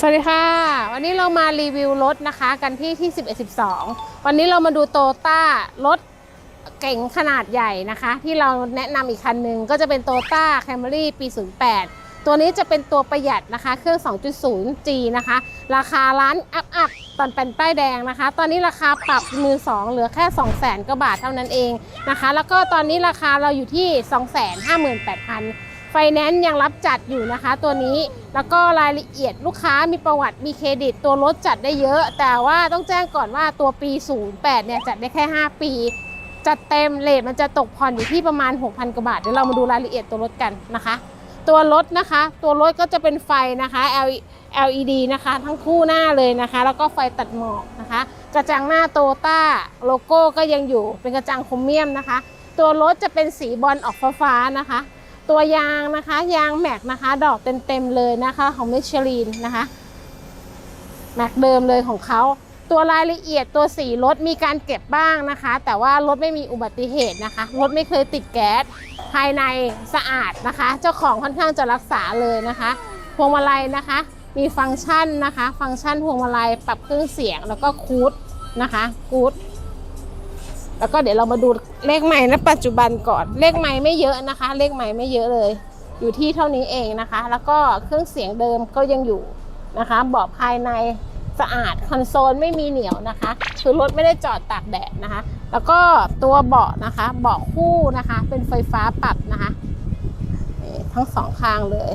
สวัสดีค่ะ วันนี้เรามารีวิวรถนะคะกันที่ที่ 11 12 วันนี้เรามาดูโตต้ารถเก๋งขนาดใหญ่นะคะ ที่เราแนะนำอีกคันหนึ่งก็จะเป็นโตต้าแคมรี่ปี 08 ตัวนี้จะเป็นตัวประหยัดนะคะ เครื่อง 2.0G นะคะ ราคาร้านอัพอัพตอนเป็นป้ายแดงนะคะ ตอนนี้ราคาปรับมือ 2 เหลือแค่ 2 0 0 0 0 0กว่าบาทเท่านั้นเองนะคะ แล้วก็ตอนนี้ราคาเราอยู่ที่ 258,000 ฟแนนซ์ยังรับจัดอยู่นะคะตัวนี้ แล้วก็รายละเอียดลูกค้ามีประวัติมีเครดิต ตัวรถจัดได้เยอะ แต่ว่าต้องแจ้งก่อนว่าตัวปี 08 เนี่ยจัดได้แค่ 5 ปี จัดเต็มเลทมันจะตกผ่อนอยู่ที่ประมาณ 6,000 กว่าบาท เดี๋ยวเรามาดูรายละเอียดตัวรถกันนะคะ ตัวรถนะคะ ตัวรถก็จะเป็นไฟนะคะ LED นะคะ ทั้งคู่หน้าเลยนะคะ แล้วก็ไฟตัดหมอกนะคะ กระจังหน้าโตต้าโลโก้ก็ยังอยู่เป็นกระจังโครเมียมนะคะ ตัวรถจะเป็นสีบอลออกฟ้าๆนะคะ ตัวยางนะคะ ยางแม็กนะคะ ดอกเต็มๆเลยนะคะของมิชลินนะคะแม็กเดิมเลยของเขาตัวรายละเอียดตัวสีรถมีการเก็บบ้างนะคะ แต่ว่ารถไม่มีอุบัติเหตุนะคะ รถไม่เคยติดแก๊สภายในสะอาดนะคะ เจ้าของค่อนข้างจะรักษาเลยนะคะพวงมาลัยนะคะ มีฟังก์ชันนะคะ ฟังก์ชันพวงมาลัยปรับเครื่องเสียงแล้วก็คูดนะคะคูด แล้วก็เดี๋ยวเรามาดูเลขใหม่ณปัจจุบันก่อน เลขใหม่ไม่เยอะนะคะ เลขใหม่ไม่เยอะเลย อยู่ที่เท่านี้เองนะคะ แล้วก็เครื่องเสียงเดิมก็ยังอยู่นะคะเบาะภายในสะอาดคอนโซลไม่มีเหนียวนะคะ คือรถไม่ได้จอดตากแดดนะคะ แล้วก็ตัวเบาะนะคะเบาะคู่นะคะ เป็นไฟฟ้าปรับนะคะทั้งสองข้างเลย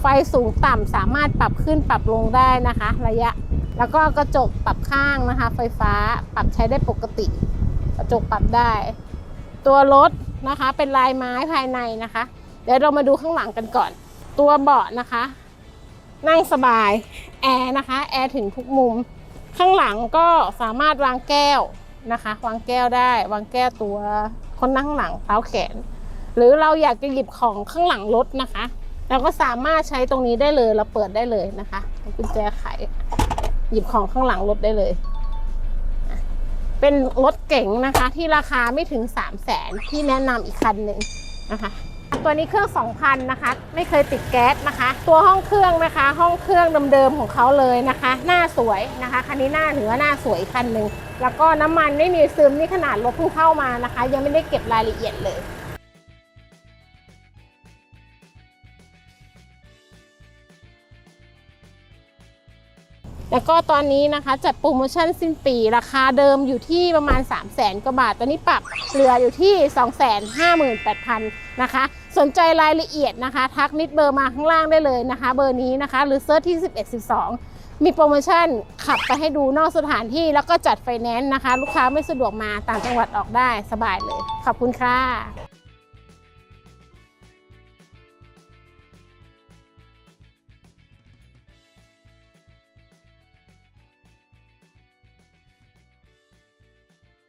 ไฟสูงต่ำสามารถปรับขึ้นปรับลงได้นะคะ ระยะ แล้วก็กระจกปรับข้างนะคะ ไฟฟ้าปรับใช้ได้ปกติ กระจกปรับได้ ตัวรถนะคะเป็นลายไม้ภายในนะคะ เดี๋ยวเรามาดูข้างหลังกันก่อน ตัวเบาะนะคะ นั่งสบายแอร์นะคะแอร์ถึงทุกมุม ข้างหลังก็สามารถวางแก้วนะคะ วางแก้วได้ วางแก้วตัวคนนั่งหลังเท้าแขน หรือเราอยากจะหยิบของข้างหลังรถนะคะเราก็สามารถใช้ตรงนี้ได้เลยเราเปิดได้เลยนะคะกุญแจไข หยิบของข้างหลังรถได้เลย เป็นรถเก๋งนะคะ ที่ราคาไม่ถึง 3 0 0แสนที่แนะนำอีกคันหนึ่งนะคะตัวนี้เครื่อง 2,000 นะคะ ไม่เคยติดแก๊สนะคะ ตัวห้องเครื่องนะคะ ห้องเครื่องเดิมๆของเขาเลยนะคะ หน้าสวยนะคะ คันนี้หน้าถือว่าหน้าสวยคันหนึ่ง แล้วก็น้ำมันไม่มีซึมนี่ขนาดรถเพิ่งเข้ามานะคะ ยังไม่ได้เก็บรายละเอียดเลย แล้วก็ตอนนี้นะคะจัดโปรโมชั่นสิ้นปีราคาเดิมอยู่ที่ประมาณ 3 0 0แสนกว่าบาท ตอนนี้ปรับเหลืออยู่ที่ 2 5 8 0 0 0นะคะ สนใจรายละเอียดนะคะ ทักนิดเบอร์มาข้างล่างได้เลยนะคะ เบอร์นี้นะคะ หรือเซิร์ชที่ 11 12 มีโปรโมชั่นขับไปให้ดูนอกสถานที่แล้วก็จัดไฟแนนซ์นะคะ ลูกค้าไม่สะดวกมาต่างจังหวัดออกได้สบายเลย ขอบคุณค่ะ